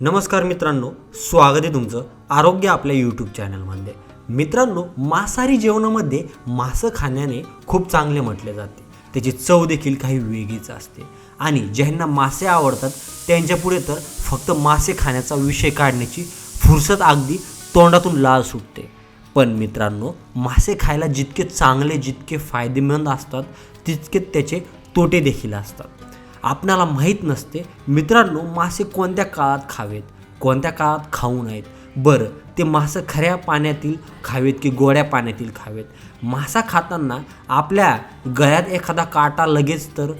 नमस्कार मित्रांनो स्वागत आहे तुमचं आरोग्य आपल्या यूट्यूब चॅनलमध्ये मित्रांनो मांसाहारी जेवणामध्ये मासं खाण्याने खूप चांगले म्हटले जाते. त्याची चव देखील काही वेगळीच असते. आणि ज्यांना मासे आवडतात त्यांच्यापुढे तर फक्त मासे खाण्याचा विषय काढण्याची फुरसत अगदी तोंडातून लाल सुटते. पण मित्रांनो मासे खायला जितके चांगले जितके फायदेमंद असतात तितके त्याचे तोटे देखील असतात. आपणाला माहीत नसते. मित्रांनो मासे कोणत्या काळात खावेत? कोणत्या काळात खाऊ नयेत? बरं ते मासे खऱ्या पाण्यातील खावेत की गोड्या पाण्यातील खावेत? मासा खाताना आपल्या गळ्यात एखादा काटा लगेच तर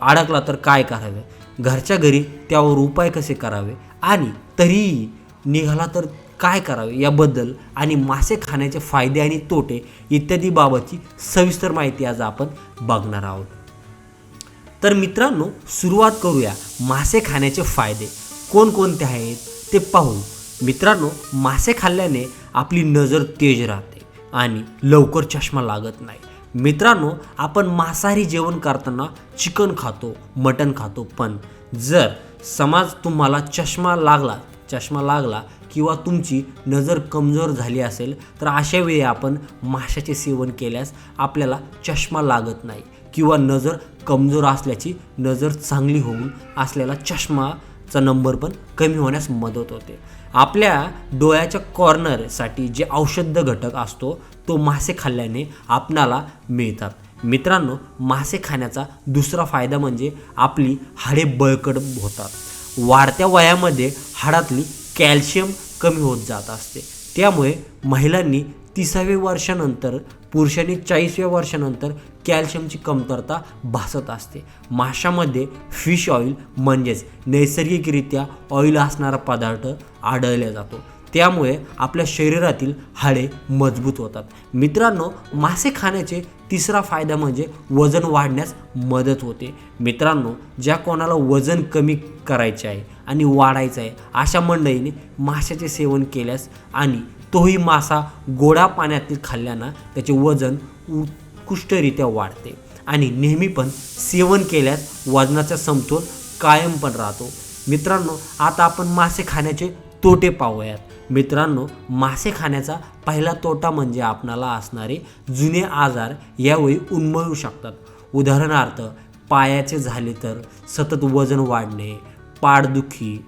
अडकला तर काय करावे? घरच्या घरी त्यावर उपाय कसे करावे? आणि तरीही निघाला तर काय करावे याबद्दल आणि मासे खाण्याचे फायदे आणि तोटे इत्यादी बाबतची सविस्तर माहिती आज आपण बघणार आहोत. तर मित्रांनो सुरुवात करूया मासे खाण्याचे फायदे. कोणकोणते आहेत ते पाहू. मित्रांनो मासे खाल्ल्याने आपली नजर तेज राहते आणि लवकर चष्मा लागत नाही. मित्रांनो आपण मांसाहारी जेवण करताना चिकन खातो मटण खातो पण जर समाज तुम्हाला चष्मा लागला चष्मा लागला किंवा तुमची नजर कमजोर झाली असेल तर अशा वेळी आपण माशाचे सेवन केल्यास आपल्याला चष्मा लागत नाही किंवा नजर कमजोर असल्याची नजर चांगली होऊन असलेला चष्माचा नंबर पण कमी होण्यास मदत होते. आपल्या डोळ्याच्या कॉर्नरसाठी जे औषध घटक असतो तो मासे खाल्ल्याने आपणाला मिळतात. मित्रांनो मासे खाण्याचा दुसरा फायदा म्हणजे आपली हाडे बळकट होतात. वाढत्या वयामध्ये हाडातली कॅल्शियम कमी होत जात असते. त्यामुळे महिलांनी तिसाव्या वर्षानंतर पुरुषांनी चाळीसव्या वर्षानंतर कॅल्शियमची कमतरता भासत असते. माशामध्ये फिश ऑइल म्हणजेच नैसर्गिकरित्या ऑइल असणारा पदार्थ आढळला जातो. त्यामुळे आपल्या शरीरातील हाडे मजबूत होतात. मित्रांनो मासे खाण्याचे तिसरा फायदा म्हणजे वजन वाढण्यास मदत होते. मित्रांनो ज्या कोणाला वजन कमी करायचे आहे आणि वाढायचं आहे अशा मंडळीने माशाचे सेवन केल्यास आणि तोही मासा गोडा पाण्यातील खाल्ल्यानं त्याचे वजन उत्कृष्टरित्या वाढते. आणि नेहमी पण सेवन केल्यास वजनाचा समतोल कायम पण राहतो. मित्रांनो आता आपण मासे खाण्याचे तोटे पाहूयात. मित्रांनो मासे खाण्याचा पहिला तोटा म्हणजे आपणाला असणारे जुने आजार यावेळी उन्मळू शकतात. उदाहरणार्थ पायाचे झाले तर सतत वजन वाढणे पाठदुखी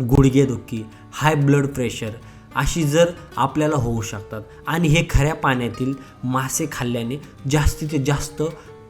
गुडघेदुखी हाय ब्लड प्रेशर अशी जर आपल्याला होऊ शकतात. आणि हे खऱ्या पाण्यातील मासे खाल्ल्याने जास्तीत जास्त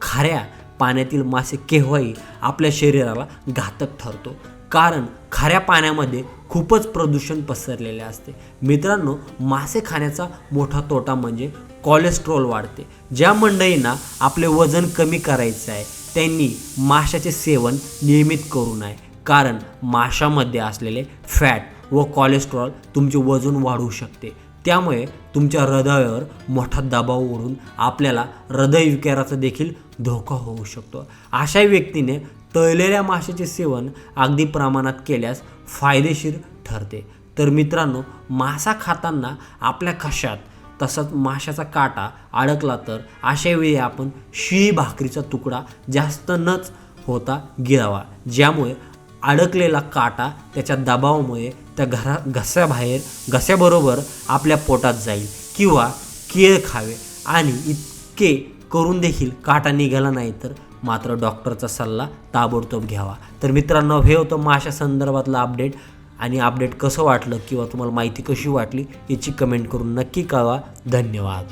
खऱ्या पाण्यातील मासे केव्हाही आपल्या शरीराला घातक ठरतो. कारण खऱ्या पाण्यामध्ये खूपच प्रदूषण पसरलेले असते. मित्रांनो मासे खाण्याचा मोठा तोटा म्हणजे कोलेस्ट्रॉल वाढते. ज्या मंडळींना आपले वजन कमी करायचे आहे त्यांनी माशाचे सेवन नियमित करू नये. कारण माशामध्ये असलेले फॅट व कोलेस्ट्रॉल तुमचे वजन वाढवू शकते. त्यामुळे तुमच्या हृदयावर मोठा दबाव ओढून आपल्याला हृदयविकाराचा देखील धोका होऊ शकतो. अशा व्यक्तीने तळलेल्या माशाचे सेवन अगदी प्रमाणात केल्यास फायदेशीर ठरते. तर मित्रांनो मासा खाताना आपल्या कशात तसंच माशाचा काटा अडकला तर अशा वेळी आपण शिळी भाकरीचा तुकडा जास्त नच होता गिळावा. ज्यामुळे अडकलेला काटा त्याच्या दबावामुळे त्या घरा घस्याबाहेर घस्याबरोबर आपल्या पोटात जाईल किंवा केळ खावे आणि इतके करून देखील काटा निघाला नाही तर मात्र डॉक्टरचा सल्ला ताबडतोब घ्यावा. तर मित्रांनो हे होतं माशा संदर्भातलं अपडेट. आणि अपडेट कसं वाटलं किंवा तुम्हाला माहिती कशी वाटली याची कमेंट करून नक्की कळवा. धन्यवाद.